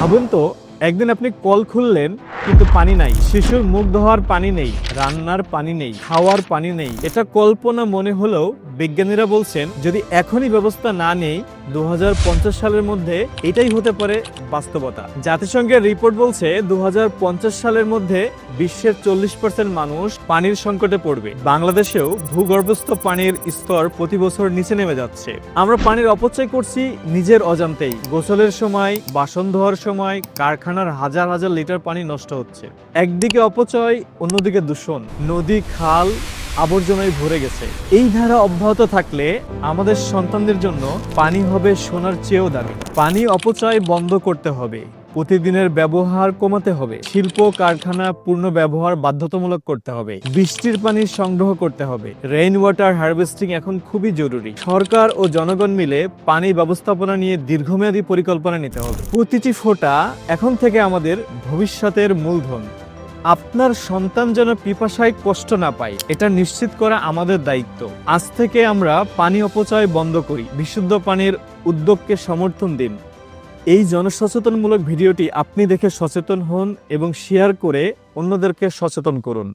ভাবুন তো একদিন আপনি কল খুললেন কিন্তু পানি নাই। শিশুর মুখ ধোয়ার পানি নেই, রান্নার পানি নেই, খাওয়ার পানি নেই। এটা কল্পনা মনে হলেও বিজ্ঞানীরা বলছেন, যদি এখনই ব্যবস্থা না নেই দু সালের মধ্যে এটাই হতে পারে বাস্তবতা। জাতিসংঘের রিপোর্ট বলছে দু সালের মধ্যে বিশ্বের চল্লিশ পার্সেন্ট মানুষ পানির সংকটে পড়বে। বাংলাদেশেও ভূগর্ভস্থ পানির স্তর প্রতি বছর নিচে নেমে যাচ্ছে। আমরা পানির অপচয় করছি নিজের অজান্তেই। গোসলের সময়, বাসন ধোয়ার সময়, কারখানার হাজার হাজার লিটার পানি নষ্ট হচ্ছে। একদিকে অপচয়, অন্যদিকে দূষণ। নদী, খাল, আবর্জনায় ভরে গেছে। এই ধারা অব্যাহত থাকলে আমাদের সন্তানদের জন্য পানি হবে সোনার চেয়েও দামি। পানি অপচয় বন্ধ করতে হবে। প্রতিদিনের ব্যবহার কমাতে হবে। শিল্প, কারখানা, পূর্ণ ব্যবহার বাধ্যতামূলক করতে হবে। বৃষ্টির পানি সংগ্রহ করতে হবে। রেইন ওয়াটার হারভেস্টিং এখন খুবই জরুরি। সরকার ও জনগণ মিলে পানি ব্যবস্থাপনা নিয়ে দীর্ঘমেয়াদী পরিকল্পনা নিতে হবে। প্রতিটি ফোঁটা এখন থেকে আমাদের ভবিষ্যতের মূলধন। আপনার সন্তান যেন পিপাসায় কষ্ট না পায়, এটা নিশ্চিত করা আমাদের দায়িত্ব। আজ থেকে আমরা পানি অপচয় বন্ধ করি। বিশুদ্ধ পানির উদ্যোগকে সমর্থন দিন। এই জনসচেতনমূলক ভিডিওটি আপনি দেখে সচেতন হন এবং শেয়ার করে অন্যদেরকে সচেতন করুন।